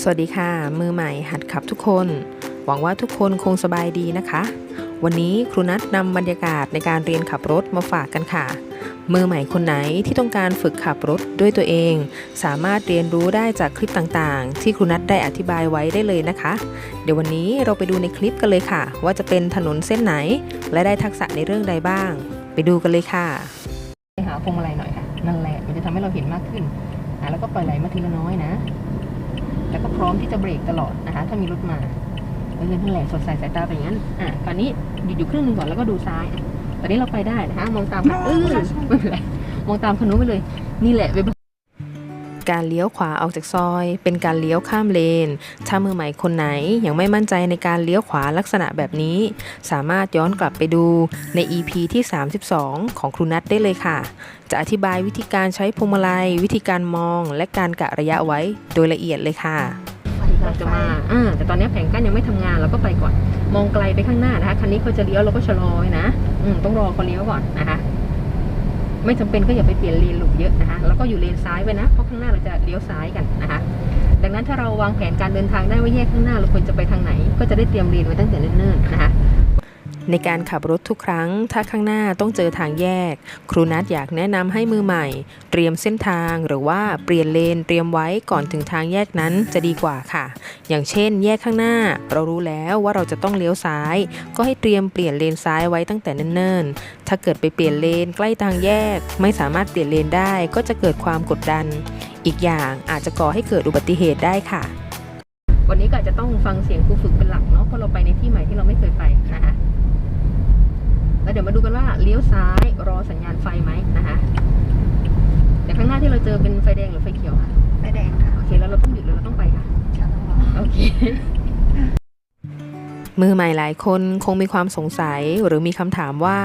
สวัสดีค่ะ มือใหม่หัดขับทุกคน หวังว่าทุกคนคงสบายดีนะคะ วันนี้ครูนัทนำบรรยากาศในการเรียนขับรถมาฝากกันค่ะ มือใหม่คนไหนที่ต้องการฝึกขับรถด้วยตัวเอง สามารถเรียนรู้ได้จากคลิปต่างๆ ที่ครูนัทได้อธิบายไว้ได้เลยนะคะ เดี๋ยววันนี้เราไปดูในคลิปกันเลยค่ะ ว่าจะเป็นถนนเส้นไหน และได้ทักษะในเรื่องใดบ้าง ไปดูกันเลยค่ะหาพวงมาลัยหน่อยค่ะนั่นแหละมันจะทำให้เราเห็นมากขึ้นแล้วก็ปล่อยไหลมาทีละน้อยนะ แล้วก็พร้อมที่จะเบรกตลอดนะคะ ถ้ามีรถมาเออนั่นแหละสดใสสายตาไปอย่างนั้นอะคราวนี้หยุดอยู่ครึ่งหนึงก่อนแล้วก็ดูซ้ายอะตอนนี้เราไปได้นะคะมองตามค่ะเออไม่เป็นไรมองตามคันนู้นไปเลย นี่แหละเว็บ การเลี้ยวขวาออกจากซอย เป็นการเลี้ยวข้ามเลน ถ้ามือใหม่คนไหนยังไม่มั่นใจในการเลี้ยวขวาลักษณะแบบนี้ สามารถย้อนกลับไปดูใน EP ที่ 32 ของครูนัทได้เลยค่ะ จะอธิบายวิธีการใช้พวงมาลัย วิธีการมอง และการกะระยะไว้โดยละเอียดเลยค่ะกำลังจะมาอ่าแต่ตอนนี้แผงกั้นยังไม่ทำงานเราก็ไปก่อน มองไกลไปข้างหน้านะคะ คันนี้เขาจะเลี้ยวเราก็ชะลอนะ อืมต้องรอเขาเลี้ยวก่อนนะคะ ไม่จำเป็นก็อย่าไปเปลี่ยนเลนหลุมเยอะนะคะแล้วก็อยู่เลนซ้ายไว้นะเพราะข้างหน้าเราจะเลี้ยวซ้ายกันนะคะ ดังนั้นถ้าเราวางแผนการเดินทางได้ว่าแยกข้างหน้าเราควรจะไปทางไหน ก็จะได้เตรียมเลนไว้ตั้งแต่เนิ่นๆนะคะ ในการขับรถทุกครั้ง ถ้าข้างหน้าต้องเจอทางแยก ครูนัทอยากแนะนำให้มือใหม่ เตรียมเส้นทางหรือว่าเปลี่ยนเลนเตรียมไว้ก่อนถึงทางแยกนั้นจะดีกว่าค่ะ อย่างเช่น แยกข้างหน้า เรารู้แล้วว่าเราจะต้องเลี้ยวซ้าย ก็ให้เตรียมเปลี่ยนเลนซ้ายไว้ตั้งแต่เนิ่นๆ ถ้าเกิดไปเปลี่ยนเลนใกล้ทางแยก ไม่สามารถเปลี่ยนเลนได้ก็จะเกิดความกดดัน อีกอย่างอาจจะก่อให้เกิดอุบัติเหตุได้ค่ะ วันนี้ก็อาจจะต้องฟังเสียงครูฝึกเป็นหลักเนาะเพราะเราไปในที่ใหม่ที่เราไม่เคยไปนะคะ แล้วเดี๋ยวมาดูกันว่าเลี้ยวซ้ายรอสัญญาณไฟไหมนะคะเดี๋ยวข้างหน้าที่เราเจอเป็นไฟแดงหรือไฟเขียวคะไม่แดงค่ะ โอเค แล้วเราต้องหยุดหรือเราต้องไปคะฉันต้องรอโอเค มือใหม่หลายคนคงมีความสงสัยหรือมีคำถามว่า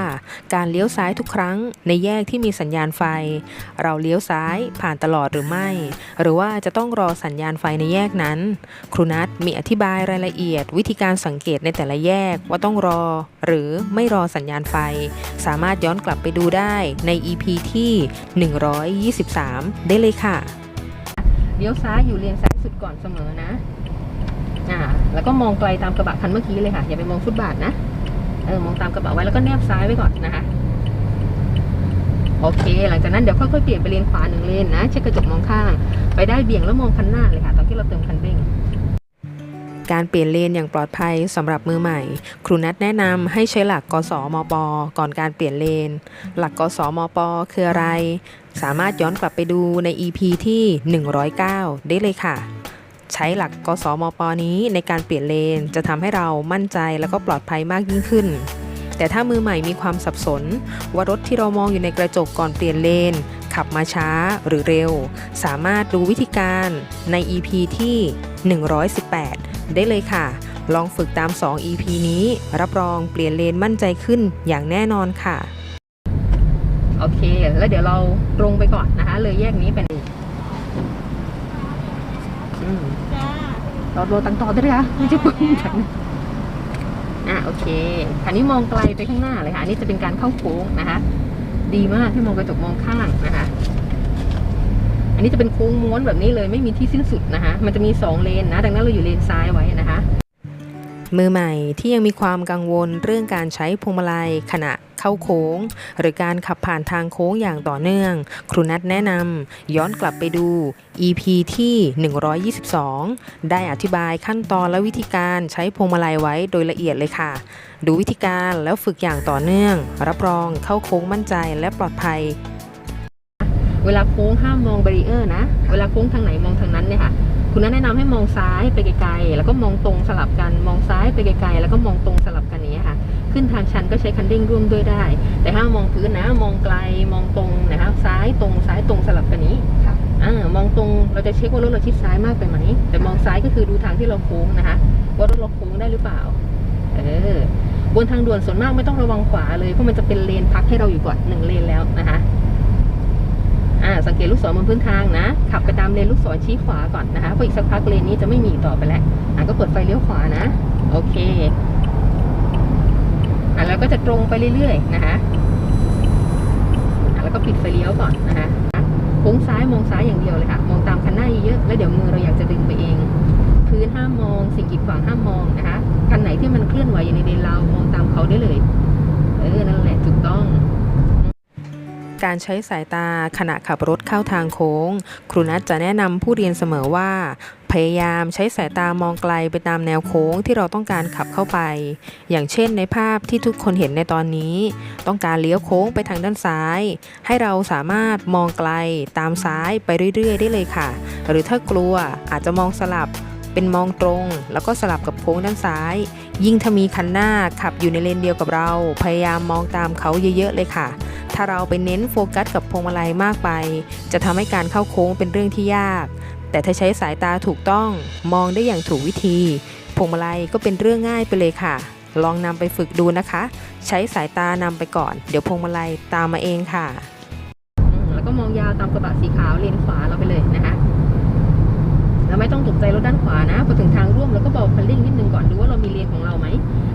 การเลี้ยวซ้ายทุกครั้ง ในแยกที่มีสัญญาณไฟ เราเลี้ยวซ้ายผ่านตลอดหรือไม่ หรือว่าจะต้องรอสัญญาณไฟในแยกนั้น ครูนัทมีอธิบายรายละเอียด วิธีการสังเกตในแต่ละแยกว่าต้องรอ หรือไม่รอสัญญาณไฟ สามารถย้อนกลับไปดูได้ใน EP ที่ 123 ได้เลยค่ะ เลี้ยวซ้ายอยู่เลนซ้ายสุดก่อนเสมอนะ อ่า แล้วก็มองไกลตามกระบะคันเมื่อกี้เลยค่ะ อย่าไปมองฟุตบาทนะ เออ มองตามกระบะไว้แล้วก็แนบซ้ายไว้ก่อนนะคะ โอเค หลังจากนั้นเดี๋ยวค่อยๆเปลี่ยนไปเลนขวาหนึ่งเลนนะ เช็คกระจกมองข้าง ไปได้เบี่ยงแล้วมองคันหน้าเลยค่ะ ตอนที่เราเติมคันเร่งการเปลี่ยนเลนอย่างปลอดภัยสำหรับมือใหม่ ครูนัทแนะนำให้ใช้หลักกสมป ก่อนการเปลี่ยนเลน หลักกสมป คืออะไร สามารถย้อนกลับไปดูใน EP ที่ 109 ได้เลยค่ะ ใช้หลักกสมปนี้ในการเปลี่ยนเลน จะทำให้เรามั่นใจแล้วก็ปลอดภัยมากยิ่งขึ้น แต่ถ้ามือใหม่มีความสับสน ว่ารถที่เรามองอยู่ในกระจกก่อนเปลี่ยนเลน ขับมาช้าหรือเร็ว สามารถดูวิธีการใน EP ที่ 118 ได้เลยค่ะ ลองฝึกตาม 2 EP นี้ รับรองเปลี่ยนเลนมั่นใจขึ้นอย่างแน่นอนค่ะ โอเค แล้วเดี๋ยวเราตรงไปก่อนนะคะ เลยแยกนี้เป็นอืม จ้า เราโดนตังต่อได้เลยคะไม่ใช่ปุ่มฉันอะโอเคคันนี้มองไกลไปข้างหน้าเลยค่ะอันนี้จะเป็นการเข้าโค้งนะคะ ดีมากที่มองกระจกมองข้างนะคะ อันนี้จะเป็นโค้งม้วนแบบนี้เลยไม่มีที่สิ้นสุดนะคะ มันจะมีสองเลนนะ ดังนั้นเราอยู่เลนซ้ายไว้นะคะ มือใหม่ที่ยังมีความกังวลเรื่องการใช้พวงมาลัยขณะ เข้าโค้ง หรือการขับผ่านทางโค้งอย่างต่อเนื่อง ครูนัทแนะนำย้อนกลับไปดู EP ที่ 122 ได้อธิบายขั้นตอนและวิธีการใช้พวงมาลัยไว้โดยละเอียดเลยค่ะ ดูวิธีการแล้วฝึกอย่างต่อเนื่อง รับรองเข้าโค้งมั่นใจและปลอดภัย เวลาโค้งห้ามมองเบรีเออร์นะ เวลาโค้งทางไหนมองทางนั้นเนี่ยค่ะคุณนัทแนะนำให้มองซ้ายไปไกลๆ แล้วก็มองตรงสลับกัน มองซ้ายไปไกลๆ แล้วก็มองตรงสลับกัน ขึ้นทางชันก็ใช้คันเร่งร่วมด้วยได้ แต่ถ้ามองพื้นนะ มองไกลมองตรงนะคะซ้ายตรงซ้ายตรงสลับกันนี้ค่ะอ่ามองตรงเราจะเช็คว่ารถเราชิดซ้ายมากไปไหมแต่มองซ้ายก็คือดูทางที่เราโค้งนะคะ ว่ารถเราโค้งได้หรือเปล่าเออบนทางด่วนส่วนมากไม่ต้องระวังขวาเลยเพราะมันจะเป็นเลนพักให้เราอยู่ก่อนหนึ่งเลนแล้วนะคะอ่าสังเกตลูกศรบนพื้นทางนะ ขับไปตามเลนลูกศรชี้ขวาก่อนนะคะเพราะอีกสักพักเลนนี้จะไม่มีอีกต่อไปแล้วอ่าก็เปิดไฟเลี้ยวขวานะ โอเค อะแล้วก็จะตรงไปเรื่อยๆนะคะอะแล้วก็ปิดไฟเลี้ยวก่อนนะคะโค้งซ้ายมองซ้ายอย่างเดียวเลยค่ะ มองตามคันหน้าเยอะๆแล้วเดี๋ยวมือเราอยากจะดึงไปเองกีดขวางห้ามมองนะคะคันไหนที่มันเคลื่อนไหวอยู่ในเลนเรามองตามเขาได้เลย เออนั่นแหละถูกต้อง การใช้สายตาขณะขับรถเข้าทางโค้ง ครูนัทจะแนะนำผู้เรียนเสมอว่า พยายามใช้สายตามองไกลไปตามแนวโค้งที่เราต้องการขับเข้าไป อย่างเช่นในภาพที่ทุกคนเห็นในตอนนี้ ต้องการเลี้ยวโค้งไปทางด้านซ้าย ให้เราสามารถมองไกลตามซ้ายไปเรื่อยๆ ได้เลยค่ะ หรือถ้ากลัวอาจจะมองสลับเป็นมองตรง แล้วก็สลับกับโค้งด้านซ้าย ยิ่งถ้ามีคันหน้าขับอยู่ในเลนเดียวกับเรา พยายามมองตามเขาเยอะๆเลยค่ะ ถ้าเราไปเน้นโฟกัสกับพวงมาลัยมากไป จะทำให้การเข้าโค้งเป็นเรื่องที่ยาก แต่ถ้าใช้สายตาถูกต้องมองได้อย่างถูกวิธีพวงมาลัยก็เป็นเรื่องง่ายไปเลยค่ะ ลองนำไปฝึกดูนะคะ ใช้สายตานำไปก่อน เดี๋ยวพวงมาลัยตามมาเองค่ะ แล้วก็มองยาวตามกระบะสีขาวเลนขวาเราไปเลยนะ แล้วไม่ต้องตกใจรถด้านขวานะพอถึงทางร่วมเราก็เบาคันเร่งนิดนึงก่อนดูว่าเรามีเลนของเราไหม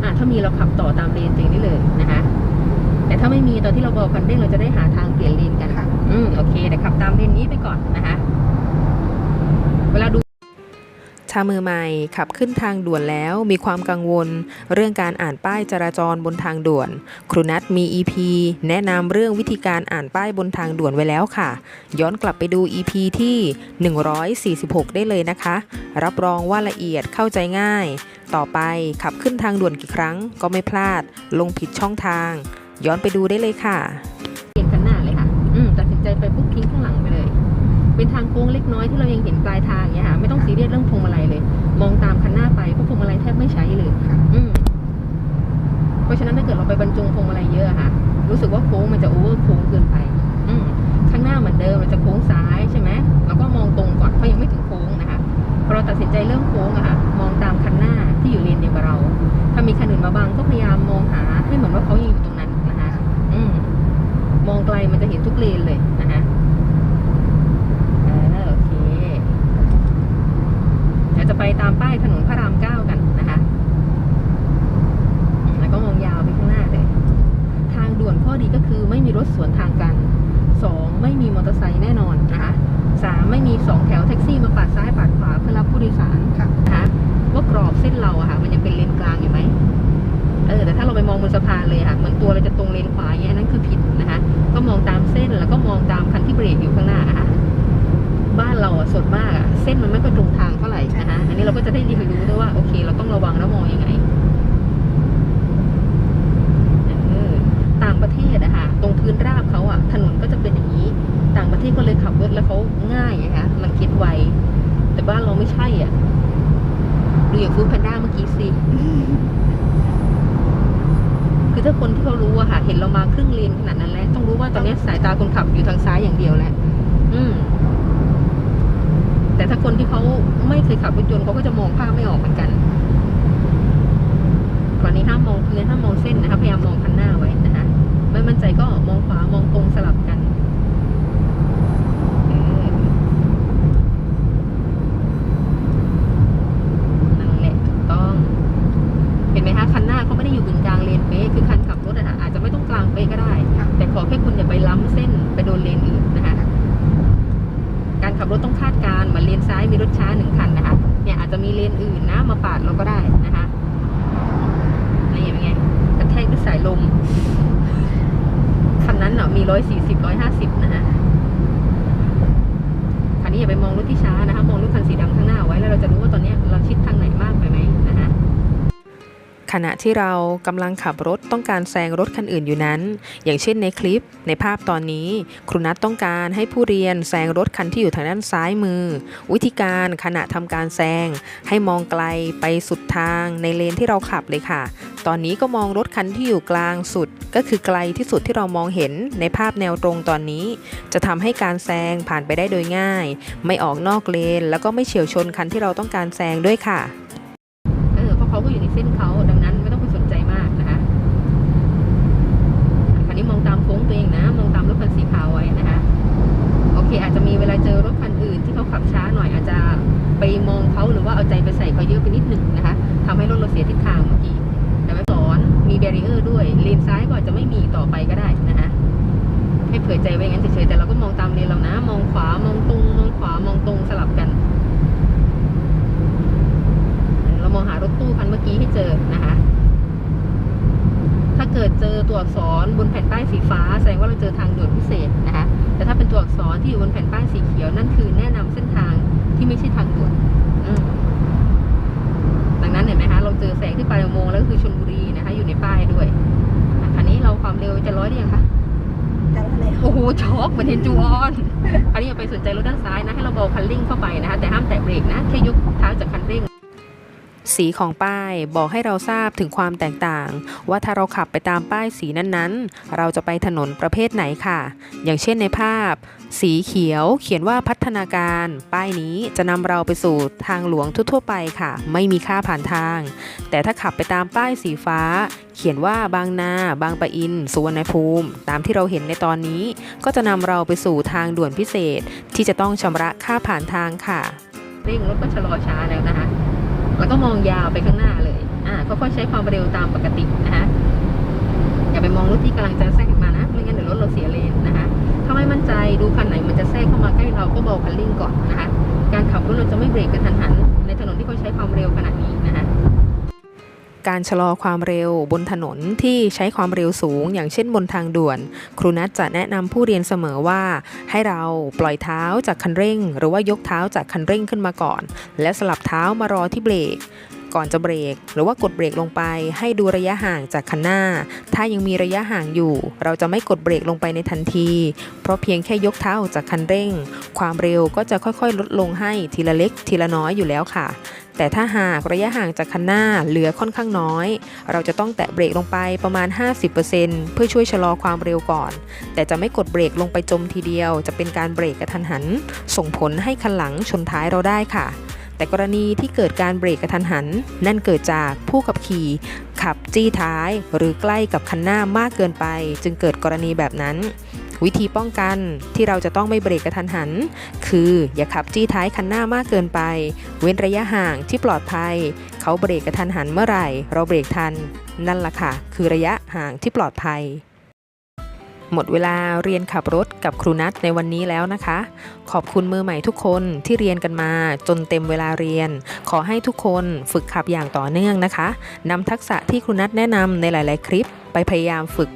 อะถ้ามีเราขับต่อตามเลนตัวเองได้เลยนะคะ แต่ถ้าไม่มีตอนที่เราเบาคันเร่งเราจะได้หาทางเปลี่ยนเลนกันค่ะอืมโอเคเดี๋ยวขับตามเลนนี้ไปก่อนนะคะ เวลาดู ชามือใหม่ขับขึ้นทางด่วนแล้วมีความกังวล เรื่องการอ่านป้ายจราจรบนทางด่วน ครูนัทมี EP แนะนำเรื่องวิธีการอ่านป้ายบนทางด่วนไว้แล้วค่ะ ย้อนกลับไปดู EP ที่ 146 ได้เลยนะคะ รับรองว่าละเอียดเข้าใจง่าย ต่อไปขับขึ้นทางด่วนกี่ครั้งก็ไม่พลาด ลงผิดช่องทาง ย้อนไปดูได้เลยค่ะเปลี่ยนคันหน้าเลยค่ะ อืมตัดสินใจไปปุ๊บทิ้งข้างหลังไปเลย เป็นทางโค้งเล็กน้อยที่เรายังเห็นปลายทางเนี่ยค่ะไม่ต้องซีเรียสเรื่องพวงมาลัยเลย มองตามคันหน้าไปเพราะพวงมาลัยแทบไม่ใช้เลยค่ะอืมเพราะฉะนั้นถ้าเกิดเราไปบรรจงพวงมาลัยเยอะอะค่ะ รู้สึกว่าโค้งมันจะโอเวอร์โค้งเกินไป อืมข้างหน้าเหมือนเดิมเราจะโค้งซ้ายใช่ไหมเราก็มองตรงก่อนเพราะยังไม่ถึงโค้งนะคะพอเราตัดสินใจเริ่มโค้งอะค่ะมองตามคันหน้าที่อยู่เลนเดียวกับเรา ถ้ามีคันอื่นมาบังก็พยายามมองหาให้เหมือนว่าเขายังอยู่ตรงนั้นนะคะอืมมองไกลมันจะเห็นทุกเลนเลยนะคะเออโอเค เดี๋ยวจะไป ตามป้ายถนนพระรามเก้ากันนะคะอืมแล้วก็มองยาวไปข้างหน้าเลย ทางด่วนข้อดีก็คือไม่มีรถสวนทางกันสองไม่มีมอเตอร์ไซค์แน่นอนนะคะสามไม่มีสองแถวแท็กซี่มาปาดซ้ายปาดขวาเพื่อรับผู้โดยสารค่ะนะคะว่ากรอบเส้นเราอะค่ะ มันยังเป็นเลนกลางอยู่ไหมเออแต่ถ้าเราไปมองบนสะพานเลยค่ะเหมือนตัวเราจะตรงเลนขวาอย่างเงี้ยอันนั้นคือผิดนะคะ ก็มองตามเส้นแล้วก็มองตามคันที่เบรกอยู่ข้างหน้าอะค่ะ บ้านเราอะสดมากอะเส้นมันไม่ค่อยตรงทางเท่าไหร่นะคะอันนี้เราก็จะได้เรียนรู้ด้วยว่าโอเค เราต้องระวังแล้วมองยังไงเออต่างประเทศอะค่ะตรงพื้นราบเขาอะถนนก็จะเป็นอย่างนี้ ต่างประเทศก็เลยขับรถแล้วเขาง่ายอะคะมันคิดไวแต่บ้านเราไม่ใช่อะดูอย่างฟูดแพนด้าเมื่อกี้สิคือถ้าคนที่เขารู้อะค่ะ เห็นเรามาครึ่งเลนขนาดนั้นแล้ว ต้องรู้ว่าตอนนี้สายตาคนขับอยู่ทางซ้ายอย่างเดียวแหละอืม แต่ถ้าคนที่เขาไม่เคยขับรถยนต์เขาก็จะมองภาพไม่ออกเหมือนกันก่อนนี้ห้ามมองพื้นห้ามมองเส้นนะคะพยายามมองคันหน้าไว้นะคะไม่มั่นใจก็มองขวามองตรงสลับกันนั่นแหละถูกต้อง เห็นไหมคะคันหน้าเขาไม่ได้อยู่กึ่งกลางเลนเป๊ะคือคันขับรถอะอาจจะไม่ต้องกลางเป๊ะก็ได้ แต่ขอแค่คุณอย่าไปล้ำเส้นไปโดนเลนอื่น ขับรถต้องคาดการเหมือนเลนซ้ายมีรถช้าหนึ่งคันนะคะเนี่ยอาจจะมีเลนอื่นนะมาปาดเราก็ได้นะคะนี่เป็นไงกระแทกด้วยสายลมคันนั้นเนาะมีร้อยสี่สิบร้อยห้าสิบนะฮะคันนี้อย่าไปมองรถที่ช้านะคะ มองรถคันสีดำข้างหน้าไว้แล้วเราจะรู้ว่าตอนนี้เราชิดทางไหนมากไปไหมนะ ขณะที่เรากำลังขับรถต้องการแซงรถคันอื่นอยู่นั้น อย่างเช่นในคลิป ในภาพตอนนี้ ครูนัทต้องการให้ผู้เรียนแซงรถคันที่อยู่ทางด้านซ้ายมือ วิธีการขณะทำการแซงให้มองไกลไปสุดทางในเลนที่เราขับเลยค่ะ ตอนนี้ก็มองรถคันที่อยู่กลางสุด ก็คือไกลที่สุดที่เรามองเห็นในภาพแนวตรงตอนนี้ จะทำให้การแซงผ่านไปได้โดยง่าย ไม่ออกนอกเลน แล้วก็ไม่เฉียวชนคันที่เราต้องการแซงด้วยค่ะ เขาก็อยู่ในเส้นเขาดังนั้นไม่ต้องไปสนใจมากนะคะคันนี้มองตามโค้งตัวเองนะ มองตามรถคันสีขาวไว้นะคะ โอเค อาจจะมีเวลาเจอรถคันอื่นที่เขาขับช้าหน่อยอาจจะไปมองเขาหรือว่าเอาใจไปใส่เขาเยอะไปนิดหนึ่งนะคะทำให้รถเราเสียทิศทางเมื่อกี้แต่ไม่สอนมีแบรีเออร์ด้วยเลนซ้ายก็อาจจะไม่มีต่อไปก็ได้นะคะให้เผื่อใจไว้งั้นเฉยๆแต่เราก็มองตามเลนเรานะ มองขวามองตรงมองขวามองตรงสลับกัน มองหารถตู้คันเมื่อกี้ให้เจอนะคะ ถ้าเกิดเจอตัวอักษรบนแผ่นป้ายสีฟ้า แสดงว่าเราเจอทางด่วนพิเศษนะคะ แต่ถ้าเป็นตัวอักษรที่อยู่บนแผ่นป้ายสีเขียวนั่นคือแนะนำเส้นทางที่ไม่ใช่ทางด่วนดังนั้นเห็นไหมคะเราเจอแสงที่ปลายโมงแล้วก็คือชนบุรีนะคะ อยู่ในป้ายด้วยคันนี้เราความเร็วจะร้อยได้ยังคะโอ้โหช็อกเหมือนเห็นจูออน อันนี้อย่าไปสนใจรถด้านซ้ายนะ ให้เราเบาคันเร่งเข้าไปนะคะ แต่ห้ามแตะเบรกนะ แค่ยกเท้าจากคันเร่ง สีของป้ายบอกให้เราทราบถึงความแตกต่าง ว่าถ้าเราขับไปตามป้ายสีนั้นๆ เราจะไปถนนประเภทไหนค่ะ อย่างเช่นในภาพ สีเขียวเขียนว่าพัฒนาการ ป้ายนี้จะนำเราไปสู่ทางหลวงทั่วๆไปค่ะ ไม่มีค่าผ่านทาง แต่ถ้าขับไปตามป้ายสีฟ้า เขียนว่าบางนา บางปะอิน สุวรรณภูมิ ตามที่เราเห็นในตอนนี้ ก็จะนำเราไปสู่ทางด่วนพิเศษ ที่จะต้องชำระค่าผ่านทางค่ะเร่งรถก็ชะลอช้าแล้วนะคะ แล้วก็มองยาวไปข้างหน้าเลย อ่าค่อยๆใช้ความเร็วตามปกตินะคะอย่าไปมองรถที่กำลังจะแทรกมานะ ไม่งั้นเดี๋ยวรถเราเสียเลนนะคะถ้าไม่มั่นใจดูคันไหนมันจะแทรกเข้ามาใกล้เราก็เบาคันเร่งก่อนนะคะ การขับรถเราจะไม่เบรกกระทันหันในถน การชะลอความเร็วบนถนนที่ใช้ความเร็วสูง อย่างเช่นบนทางด่วน ครูนัทจะแนะนำผู้เรียนเสมอว่า ให้เราปล่อยเท้าจากคันเร่ง หรือว่ายกเท้าจากคันเร่งขึ้นมาก่อน และสลับเท้ามารอที่เบรกก่อนจะเบรก หรือว่ากดเบรกลงไป ให้ดูระยะห่างจากคันหน้า ถ้ายังมีระยะห่างอยู่ เราจะไม่กดเบรกลงไปในทันที เพราะเพียงแค่ยกเท้าออกจากคันเร่ง ความเร็วก็จะค่อยๆ ลดลงให้ทีละเล็กทีละน้อยอยู่แล้วค่ะ แต่ถ้าหากระยะห่างจากคันหน้าเหลือค่อนข้างน้อย เราจะต้องแตะเบรกลงไปประมาณ 50%เพื่อช่วยชะลอความเร็วก่อน แต่จะไม่กดเบรกลงไปจมทีเดียว จะเป็นการเบรกกระทันหัน ส่งผลให้คันหลังชนท้ายเราได้ค่ะ แต่กรณีที่เกิดการเบรกกระทันหัน นั่นเกิดจากผู้ขับขี่ขับจี้ท้าย หรือใกล้กับคันหน้ามากเกินไป จึงเกิดกรณีแบบนั้น วิธีป้องกันที่เราจะต้องไม่เบรกกระทันหัน คืออย่าขับจี้ท้ายคันหน้ามากเกินไป เว้นระยะห่างที่ปลอดภัย เขาเบรกกระทันหันเมื่อไหร่ เราเบรกทัน นั่นล่ะค่ะ คือระยะห่างที่ปลอดภัย หมดเวลาเรียนขับรถกับครูนัทในวันนี้แล้วนะคะ ขอบคุณมือใหม่ทุกคนที่เรียนกันมาจนเต็มเวลาเรียน ขอให้ทุกคนฝึกขับอย่างต่อเนื่องนะคะนำทักษะที่ครูนัทแนะนำในหลาย ๆ คลิป ไปพยายามฝึก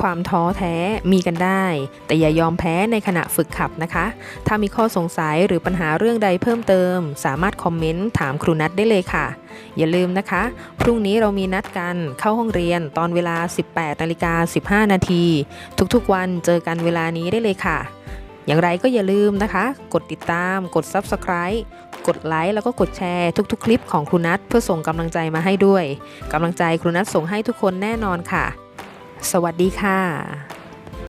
ความท้อแท้มีกันได้ แต่อย่ายอมแพ้ในขณะฝึกขับนะคะ ถ้ามีข้อสงสัยหรือปัญหาเรื่องใดเพิ่มเติม สามารถคอมเมนต์ถามครูนัทได้เลยค่ะ อย่าลืมนะคะ พรุ่งนี้เรามีนัดกันเข้าห้องเรียนตอนเวลา 18นาฬิกา15 นาที ทุกๆวันเจอกันเวลานี้ได้เลยค่ะ อย่างไรก็อย่าลืมนะคะ กดติดตาม กด Subscribe กดไลค์แล้วก็กดแชร์ทุกๆ คลิปของครูนัทเพื่อส่งกำลังใจมาให้ด้วยกำลังใจครูนัทส่งให้ทุกคนแน่นอนค่ะ สวัสดีค่ะ